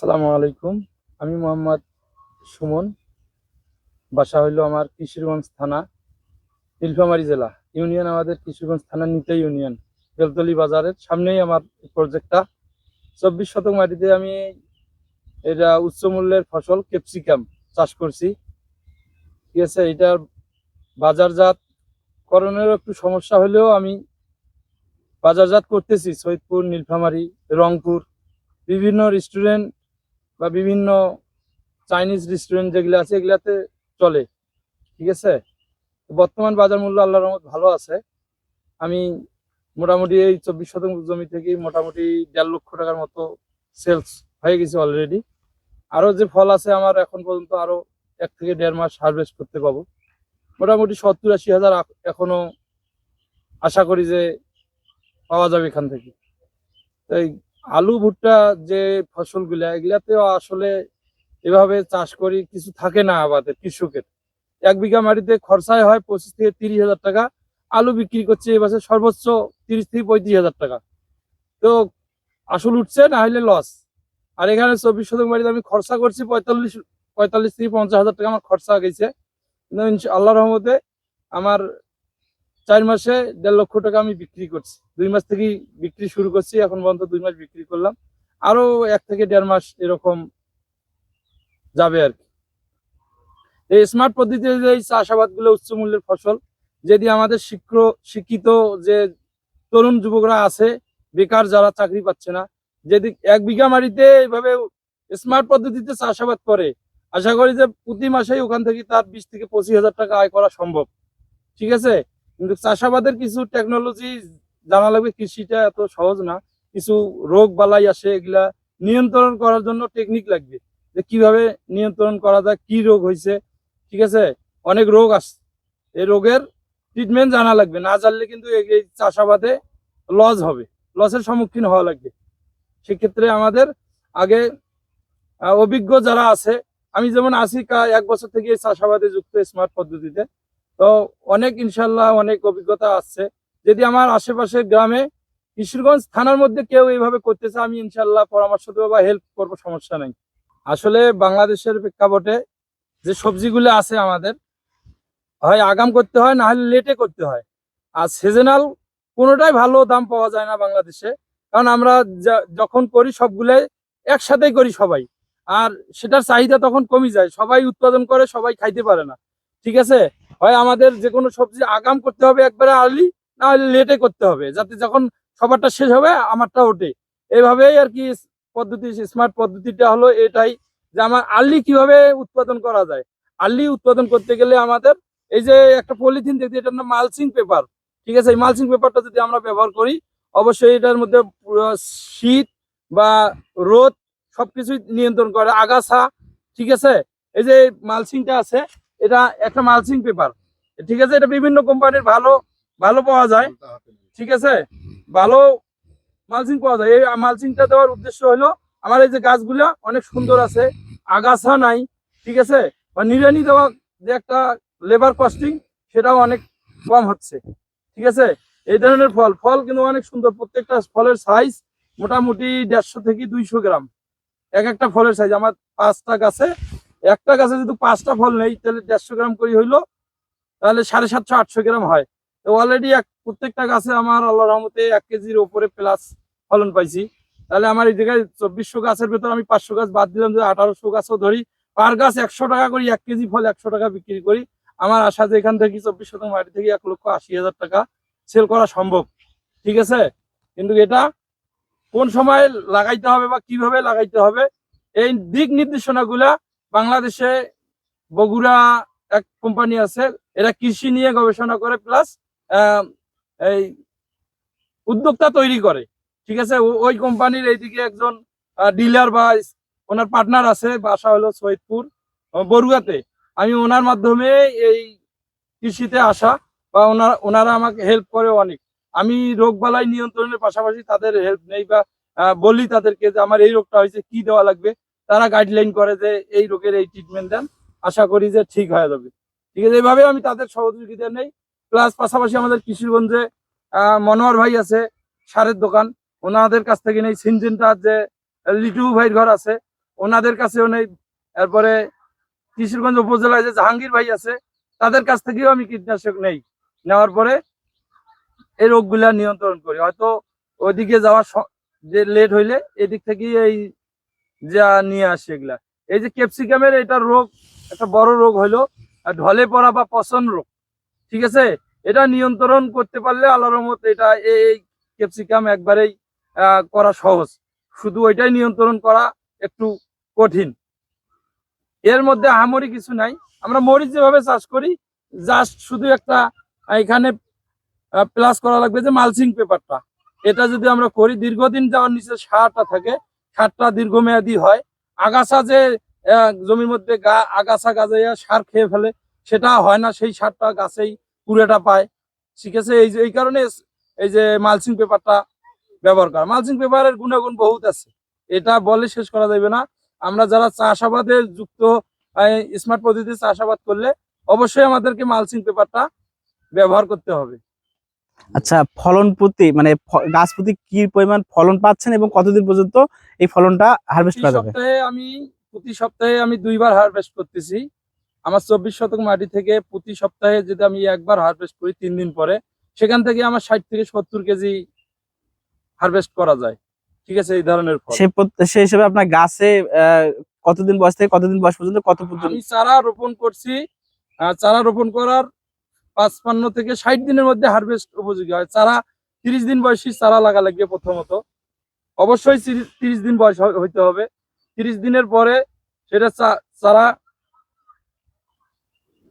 আসসালামু আলাইকুম। আমি মোহাম্মদ সুমন। বাসা হইল আমার কিশোরগঞ্জ থানা, নীলফামারী জেলা। ইউনিয়ন আমাদের কিশোরগঞ্জ থানা, নিতে ইউনিয়ন। বেলতলি বাজারের সামনেই আমার প্রজেক্টটা চব্বিশ শতক মাটিতে আমি এটা উচ্চ মূল্যের ফসল ক্যাপসিকাম চাষ করছি। ঠিক আছে, এটার বাজারজাত করণের একটু সমস্যা হলেও আমি বাজারজাত করতেছি। সৈয়দপুর, নীলফামারী, রংপুর, বিভিন্ন রেস্টুরেন্ট বা বিভিন্ন চাইনিজ রেস্টুরেন্ট যেগুলো আছে, এগুলাতে চলে। ঠিক আছে? বর্তমান বাজার মূল্য আল্লাহর রহমত ভালো আছে। আমি মোটামুটি এই চব্বিশ শতাংশ জমি থেকে মোটামুটি দেড় লক্ষ টাকার মতো সেলস হয়ে গেছে অলরেডি আরও যে ফল আছে আমার এখন পর্যন্ত আরও এক থেকে দেড় মাস হারভেস্ট করতে পাবো। মোটামুটি সত্তর আশি হাজার এখনও আশা করি যে পাওয়া যাবে এখান থেকে। তাই আলু, ভুট্টা যে ফসলগুলা, এগুলাতেও আসলে এভাবে চাষ করি, কিছু থাকে না আমাদের কৃষকের। এক বিঘা মাটিতে খরচায় হয় পঁচিশ থেকে তিরিশ হাজার টাকা, আলু বিক্রি করছে এবছর সর্বোচ্চ তিরিশ থেকে পঁয়ত্রিশ হাজার টাকা। তো আসল উঠছে, না হলে লস আর এখানে চব্বিশ শতক বাড়িতে আমি খরচা করছি পঁয়তাল্লিশ পঁয়তাল্লিশ থেকে পঞ্চাশ হাজার টাকা আমার খরচা গেছে। আল্লাহ রহমতে আমার চার মাসে দেড় লক্ষ টাকা আমি বিক্রি করছি। দুই মাস থেকেই বিক্রি শুরু করছি, এখন পর্যন্ত দুই মাস বিক্রি করলাম। আরও এক থেকে দেড় মাস এরকম যাবে আর কি। এই স্মার্ট পদ্ধতিতে চাষাবাদগুলো উচ্চ মূল্যের ফসল যদি আমাদের শিক্ষিত শিক্ষিত যে তরুণ যুবকরা আছে, বেকার যারা চাকরি পাচ্ছে না, যদি, এক বিঘা মাটিতে এইভাবে স্মার্ট পদ্ধতিতে চাষাবাদ করে, আশা করি যে প্রতি মাসেই ওখান থেকে তার বিশ থেকে পঁচিশ হাজার টাকা আয় করা সম্ভব। ঠিক আছে? কিন্তু চাষাবাদের কিছু টেকনোলজি জানা লাগবে, কৃষিটা এত সহজ না। কিছু রোগ বালাই আসে, এগুলা নিয়ন্ত্রণ করার জন্য টেকনিক লাগবে। যে কীভাবে নিয়ন্ত্রণ করা যায়, কি রোগ হয়েছে ঠিক আছে? অনেক রোগ আসছে এই রোগের ট্রিটমেন্ট জানা লাগবে। না জানলে কিন্তু এই চাষাবাদে লস হবে। লসের সম্মুখীন হওয়া লাগবে। সেক্ষেত্রে আমাদের আগে অভিজ্ঞ যারা আছে, আমি যেমন কা- এক বছর থেকে চাষাবাদে যুক্ত স্মার্ট পদ্ধতিতে। তো অনেক ইনশাল্লাহ অনেক অভিজ্ঞতা আসছে যদি আমার আশেপাশের গ্রামে কিশোরগঞ্জ থানার মধ্যে কেউ এইভাবে করতেছে আমি ইনশাল্লাহ পরামর্শ দেবো বা হেল্প করব, সমস্যা নেই। আসলে বাংলাদেশের প্রেক্ষাপটে যে সবজিগুলো আছে আমাদের, হয় আগাম করতে হয়, না হলে লেটে করতে হয়। আর সিজনাল কোনোটাই ভালো দাম পাওয়া যায় না বাংলাদেশে। কারণ আমরা যখন করি সবগুলাই একসাথেই করি সবাই। আর সেটার চাহিদা তখন কমে যায়। সবাই উৎপাদন করে, সবাই খাইতে পারে না। ঠিক আছে? হয় আমাদের যে কোনো সবজি আগাম করতে হবে একবারে আর্লি না হলে লেটে করতে হবে, যাতে যখন সবারটা শেষ হবে, আমারটা ওঠে। এইভাবেই আর কি পদ্ধতি স্মার্ট পদ্ধতিটা হলো এটাই যে আমার আর্লি কীভাবে উৎপাদন করা যায়। আর্লি উৎপাদন করতে গেলে আমাদের এই যে একটা পলিথিন দেখতে এটার নাম মালচিং পেপার ঠিক আছে? এই মালচিং পেপারটা যদি আমরা ব্যবহার করি, অবশ্যই এটার মধ্যে শীত বা রোদ সবকিছুই নিয়ন্ত্রণ করে। আগাছা, ঠিক আছে? এই যে মালচিংটা আছে এটা একটা মালচিং পেপার ঠিক আছে, এটা বিভিন্ন কোম্পানির ভালো ভালো পাওয়া যায়। ঠিক আছে? ভালো মালচিং পাওয়া যায়। এই মালচিংটা দেওয়ার উদ্দেশ্য হলো, আমার এই যে গাছগুলা অনেক সুন্দর আছে, আগাছা নাই, ঠিক আছে? বা নিড়ানি দেওয়া যে একটা লেবার কস্টিং সেটাও অনেক কম হচ্ছে। ঠিক আছে? এই ধরনের ফল ফল কিন্তু অনেক সুন্দর। প্রত্যেকটা ফলের সাইজ মোটামুটি দেড়শো থেকে দুইশো গ্রাম। এক একটা ফলের সাইজ আমার পাঁচটা গাছে একটা গাছে যদি পাঁচটা ফল নেই, তাহলে দেড়শো গ্রাম করে হইল, তাহলে সাড়ে সাতশো, আটশো গ্রাম হয়। তো অলরেডি এক, প্রত্যেকটা গাছে আমার আল্লাহ রহমতে এক কেজির ওপরে প্লাস ফলন পাইছি। তাহলে আমার এই জায়গায় চব্বিশশো গাছের ভেতর আমি পাঁচশো গাছ বাদ দিলাম, যে আঠারোশো গাছও ধরি। পার গাছ একশো টাকা করি, এক কেজি ফল একশো টাকা বিক্রি করি। আমার আশা যে এখান থেকে চব্বিশ শতাংশ মাটি থেকে এক লক্ষ আশি হাজার টাকা সেল করা সম্ভব। ঠিক আছে? কিন্তু এটা কোন সময় লাগাইতে হবে বা কীভাবে লাগাইতে হবে, এই দিক নির্দেশনাগুলা বাংলাদেশে বগুড়া এক কোম্পানি আছে, এরা কৃষি নিয়ে গবেষণা করে প্লাস এই উদ্যোক্তা তৈরি করে। ঠিক আছে? ওই কোম্পানির এইদিকে একজন ডিলার বা ওনার পার্টনার আছে, বাসা হলো সৈয়দপুর বরুয়াতে আমি ওনার মাধ্যমে এই কৃষিতে আসা বা ওনারা ওনারা আমাকে হেল্প করে অনেক। আমি রোগ বালাই নিয়ন্ত্রণের পাশাপাশি তাদের হেল্প নেই বা বলি তাদেরকে যে আমার এই রোগটা হয়েছে, কি দেওয়া লাগবে? তারা গাইডলাইন করে যে এই রোগের এই ট্রিটমেন্ট দেন। আশা করি যে ঠিক হয়ে যাবে। ঠিক আছে এইভাবে আমি তাদের সহযোগিতা নেই। প্লাস পাশাপাশি আমাদের কিশোরগঞ্জে আহ, মনোয়ার ভাই আছে সারের দোকান। ওনাদের কাছ থেকে নেই। সিনজেন্টার যে লিটু ভাইয়ের ঘর আছে ওনাদের কাছেও নেই। এরপরে কিশোরগঞ্জ উপজেলায় যে জাহাঙ্গীর ভাই আছে তাদের কাছ থেকেও আমি কীটনাশক নেই। নেওয়ার পরে এই রোগগুলা নিয়ন্ত্রণ করি। হয়তো ওইদিকে যাওয়া যে লেট হইলে এদিক থেকেই এই যা নিয়ে আসে এগুলা। এই যে ক্যাপসিকামের এটা রোগ, একটা বড় রোগ আর ঢলে পড়া বা পচন রোগ, ঠিক আছে? এটা নিয়ন্ত্রণ করতে পারলে আল্লাহর রহমত এটা এই ক্যাপসিকাম একবারেই করা সহজ। শুধু ওইটাই নিয়ন্ত্রণ করা একটু কঠিন। এর মধ্যে আহামরি কিছু নাই। আমরা মরিচ যেভাবে চাষ করি, জাস্ট শুধু একটা, এখানে প্লাস করা লাগবে যে মালচিং পেপারটা এটা যদি আমরা করি, দীর্ঘদিন যাওয়ার নিচে সারটা থাকে সারটা দীর্ঘমেয়াদী হয়। আগাছা যে জমির মধ্যে গা, আগাছা গাজাইয়া সার খেয়ে ফেলে, সেটা হয় না, সেই সারটা গাছেই পুরোটা পায়। ঠিক আছে এই যে, এই কারণে এই যে মালচিং পেপারটা ব্যবহার করা। মালচিং পেপারের গুণাগুণ বহুত আছে। এটা বলে শেষ করা যাবে না। আমরা যারা চাষাবাদে যুক্ত স্মার্ট পদ্ধতিতে চাষাবাদ করলে অবশ্যই আমাদেরকে মালচিং পেপারটা ব্যবহার করতে হবে। আচ্ছা ফলন প্রতি মানে গাছ প্রতি কি পরিমাণ ফলন পাচ্ছেন এবং কতদিন পর্যন্ত এই ফলনটা হারভেস্ট করা যাবে? আমি প্রতি সপ্তাহে আমি দুইবার হারভেস্ট করতেছি। আমার চব্বিশ শতক মাটি থেকে প্রতি সপ্তাহে যদি আমি একবার হারভেস্ট করি তিন দিন পরে সেখান থেকে আমার ষাট থেকে সত্তর কেজি হারভেস্ট করা যায়। ঠিক আছে এই ধরনের সেই হিসেবে আপনার গাছে কতদিন বয়স থেকে কতদিন বয়স পর্যন্ত কত পর্যন্ত আমি চারা রোপণ করছি। চারা রোপণ করার পাঁচপান্ন থেকে ষাট দিনের মধ্যে হারভেস্ট উপযোগী হয়। চারা তিরিশ দিন বয়সী চারা লাগা লাগবে প্রথমত। অবশ্যই তিরিশ- দিন বয়স হইতে হবে। তিরিশ দিনের পরে সেটা চারা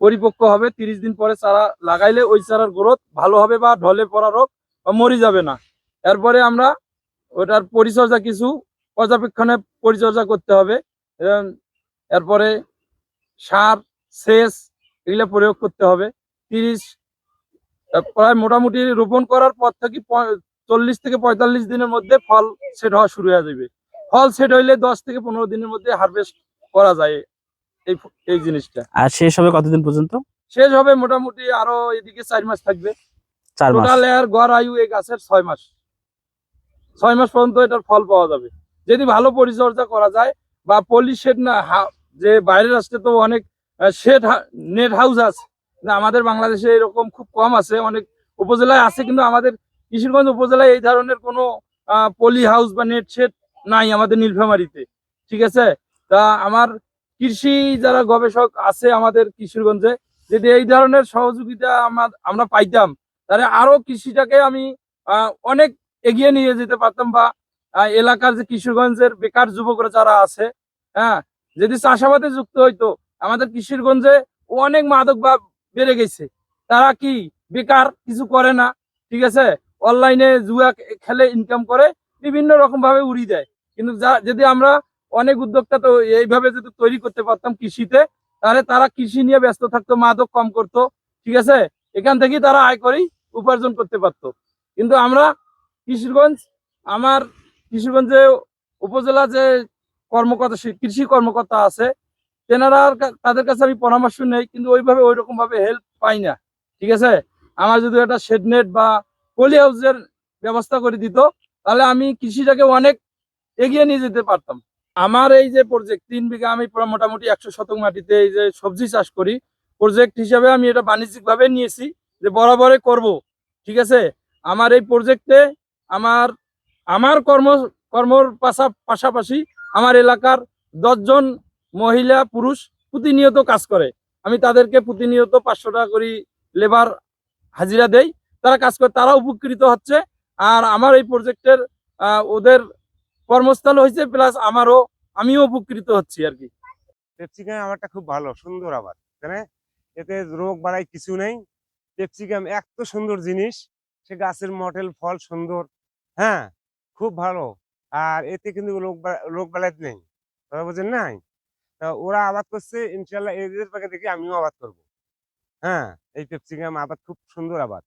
পরিপক্ক হবে। তিরিশ দিন পরে চারা লাগাইলে ওই চারার গ্রোথ ভালো হবে বা ঢলে পড়া রোগ বা মরি যাবে না। এরপরে আমরা ওটার পরিচর্যা কিছু পর্যবেক্ষণে পরিচর্যা করতে হবে। এরপরে সার, সেচ এগুলো প্রয়োগ করতে হবে। তিরিশ প্রায় মোটামুটি রোপণ করার পর থেকে চল্লিশ থেকে পঁয়তাল্লিশ দিনের মধ্যে ফল সেট হওয়া শুরু হয়ে যাবে। ফল সেট হইলে দশ থেকে পনেরো দিনের মধ্যে হারভেস্ট করা যায় এই এই জিনিসটা। আর শেষ হবে কতদিন পর্যন্ত? শেষ হবে মোটামুটি আরও এদিকে চার মাস থাকবে। চার মাস। টোটাল এর গড় আয়ু এই গাছের ছয় মাস। ছয় মাস পর্যন্ত এটার ফল পাওয়া যাবে। যদি ভালো পরিচর্যা করা যায় বা পলি শেড না যে বাইরের রাষ্ট্রে তো অনেক শেড নেট হাউস আছে। না আমাদের বাংলাদেশে এরকম খুব কম আছে, অনেক উপজেলায় আছে, কিন্তু আমাদের কিশোরগঞ্জ উপজেলায় এই ধরনের কোনো পলি হাউস বা নেট শেড নাই আমাদের নীলফামারিতে, ঠিক আছে? তা আমার কৃষি যারা গবেষক আছে আমাদের কিশোরগঞ্জে, যদি এই ধরনের সহযোগিতা আমার, আমরা পাইতাম, তাহলে আরও কৃষিটাকে আমি অনেক এগিয়ে নিয়ে যেতে পারতাম বা এলাকার যে কিশোরগঞ্জের বেকার যুবকরা যারা আছে হ্যাঁ? যদি চাষাবাদে যুক্ত হইতো, আমাদের কিশোরগঞ্জে অনেক মাদক বা বেড়ে গেছে। তারা কি বেকার? কিছু করে না, ঠিক আছে? অনলাইনে জুয়া খেলে ইনকাম করে, বিভিন্ন রকম ভাবে উড়ি দেয়। কিন্তু যা- যদি আমরা অনেক উদ্যোক্তা তো এইভাবে যদি তৈরি করতে পারতাম কৃষিতে, তাহলে তারা কৃষি নিয়ে ব্যস্ত থাকতো, মাদক কম করতো, ঠিক আছে? এখান থেকেই তারা আয় করেই উপার্জন করতে পারতো। কিন্তু আমরা কিশোরগঞ্জ, আমার কিশোরগঞ্জে উপজেলা যে কর্মকর্তা কৃষি কর্মকর্তা আছে তেনারা তাদের কাছে আমি পরামর্শ নেই, কিন্তু ওইভাবে ওই রকম ভাবে হেল্প পাই না। ঠিক আছে? আমার যদি একটা শেড নেট বা পলি হাউসের ব্যবস্থা করে দিত, তাহলে আমি কৃষিটাকে অনেক এগিয়ে নিয়ে যেতে পারতাম। আমার এই যে প্রজেক্ট তিন বিঘা আমি মোটামুটি একশো শতক মাটিতে এই যে সবজি চাষ করি প্রজেক্ট হিসাবে আমি এটা বাণিজ্যিক ভাবে নিয়েছি যে বরাবরে করব। ঠিক আছে? আমার এই প্রজেক্টে আমার আমার কর্ম, কর্মর পাশা- পাশাপাশি আমার এলাকার দশজন মহিলা, পুরুষ প্রতিনিয়ত কাজ করে। আমি তাদেরকে প্রতিনিয়ত পাঁচশো টাকা করে লেবার হাজিরা দেই। তারা কাজ করে, তারা উপকৃত হচ্ছে। আর আমার এই প্রজেক্টের ওদের কর্মস্থল হয়েছে, প্লাস আমারও, আমিও উপকৃত হচ্ছি আর কি। ক্যাপসিকাম আমারটা খুব ভালো, সুন্দর আবার তাই এতে রোগ বাড়াই কিছু নেই। ক্যাপসিকাম এত সুন্দর জিনিস, সে গাছের মডেল ফল সুন্দর হ্যাঁ? খুব ভালো। আর এতে কিন্তু রোগ রোগ বালাই নেই। বুঝেন নাই? ওরা আবাদ করছে, ইনশাল্লাহ এদের পাখি দেখে আমিও আবাদ করব। হ্যাঁ এই ক্যাপসিকাম আবাদ খুব সুন্দর আবাদ।